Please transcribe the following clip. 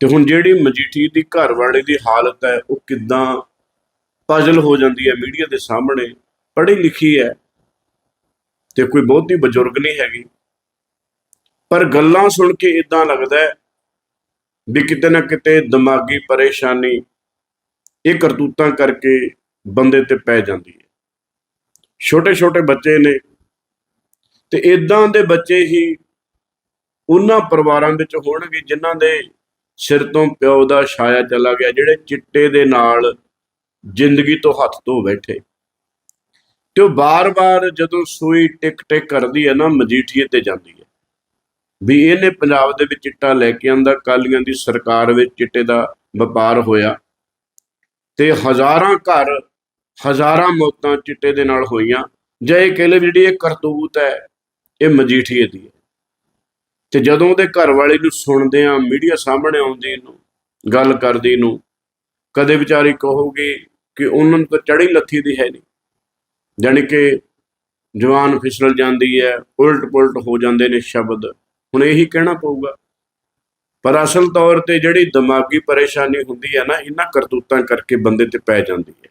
ਤੇ ਹੁਣ ਜਿਹੜੀ ਮਜੀਠੀ ਦੀ ਘਰ ਵਾਲੇ ਦੀ ਹਾਲਤ ਹੈ, ਉਹ ਕਿਦਾਂ ਪਜ਼ਲ ਹੋ ਜਾਂਦੀ ਹੈ ਮੀਡੀਆ ਦੇ ਸਾਹਮਣੇ, ਪੜ੍ਹੀ ਲਿਖੀ ਹੈ ਤੇ ਕੋਈ ਬਹੁਤੀ ਬਜ਼ੁਰਗ ਨਹੀਂ ਹੈਗੀ। ਪਰ ਗੱਲਾਂ ਸੁਣ ਕੇ ਇਦਾਂ ਲੱਗਦਾ ਹੈ ਵੀ ਕਿਤੇ ਨਾ ਕਿਤੇ ਦਿਮਾਗੀ ਪਰੇਸ਼ਾਨੀ ਇਹ ਕਰਤੂਤਾਂ ਕਰਕੇ ਬੰਦੇ ਤੇ ਪੈ ਜਾਂਦੀ ਹੈ। ਛੋਟੇ ਛੋਟੇ ਬੱਚੇ ਨੇ ਤੇ ਇਦਾਂ ਦੇ ਬੱਚੇ ਹੀ ਉਹਨਾਂ ਪਰਿਵਾਰਾਂ ਵਿੱਚ ਹੋਣਗੇ ਜਿਨ੍ਹਾਂ ਦੇ ਸਿਰ ਤੋਂ ਪਿਓ ਦਾ ਛਾਇਆ ਚਲਾ ਗਿਆ, ਜਿਹੜੇ ਚਿੱਟੇ ਦੇ ਨਾਲ ਜ਼ਿੰਦਗੀ ਤੋਂ ਹੱਥ ਧੋ ਬੈਠੇ। ਤੇ ਉਹ ਬਾਰ-ਬਾਰ ਜਦੋਂ ਸੂਈ ਟਿਕ ਟਿਕ ਕਰਦੀ ਹੈ ਨਾ, ਮਜੀਠੀਏ ਤੇ ਜਾਂਦੀ ਹੈ। ਵੀ ਇਹਨੇ ਪੰਜਾਬ ਦੇ ਵਿੱਚ ਚਿੱਟਾ ਲੈ ਕੇ ਆਂਦਾ ਕਾਲੀਆਂ ਦੀ ਸਰਕਾਰ ਵਿੱਚ ਚਿੱਟੇ ਦਾ ਵਪਾਰ ਹੋਇਆ। ਤੇ ਹਜ਼ਾਰਾਂ ਘਰ, ਹਜ਼ਾਰਾਂ ਮੌਤਾਂ ਚਿੱਟੇ ਦੇ ਨਾਲ ਹੋਈਆਂ। ਜੇ ਇਹ ਕਹਿ ਲਏ ਜਿਹੜੀ ਇਹ ਕਰਤੂਤ ਹੈ, ਇਹ ਮਜੀਠੀਏ ਦੀ ਹੈ। ਤੇ ਜਦੋਂ ਉਹਦੇ ਘਰ ਵਾਲੇ ਨੂੰ ਸੁਣਦੇ ਆ ਮੀਡੀਆ ਸਾਹਮਣੇ ਆਉਂਦੀ ਨੂੰ, ਗੱਲ ਕਰਦੀ ਨੂੰ, ਕਦੇ ਵਿਚਾਰੀ ਕਹੋਗੇ ਕਿ ਉਹਨਾਂ ਨੂੰ ਤਾਂ ਚੜ੍ਹੀ ਲੱਥੀ ਦੀ ਹੈ ਨਹੀਂ। ਜਾਣੀ ਕਿ ਜਵਾਨ ਫਿਸਲ ਜਾਂਦੀ ਹੈ ਉਲਟ ਪੁਲਟ ਹੋ ਜਾਂਦੇ ਨੇ ਸ਼ਬਦ। ਹੁਣ ਇਹੀ ਕਹਿਣਾ ਪਊਗਾ। ਪਰ ਅਸਲ ਤੌਰ ਤੇ ਜਿਹੜੀ ਦਿਮਾਗੀ ਪਰੇਸ਼ਾਨੀ ਹੁੰਦੀ ਹੈ ਨਾ, ਇਹਨਾਂ ਕਰਤੂਤਾਂ ਕਰਕੇ ਬੰਦੇ ਤੇ ਪੈ ਜਾਂਦੀ ਹੈ।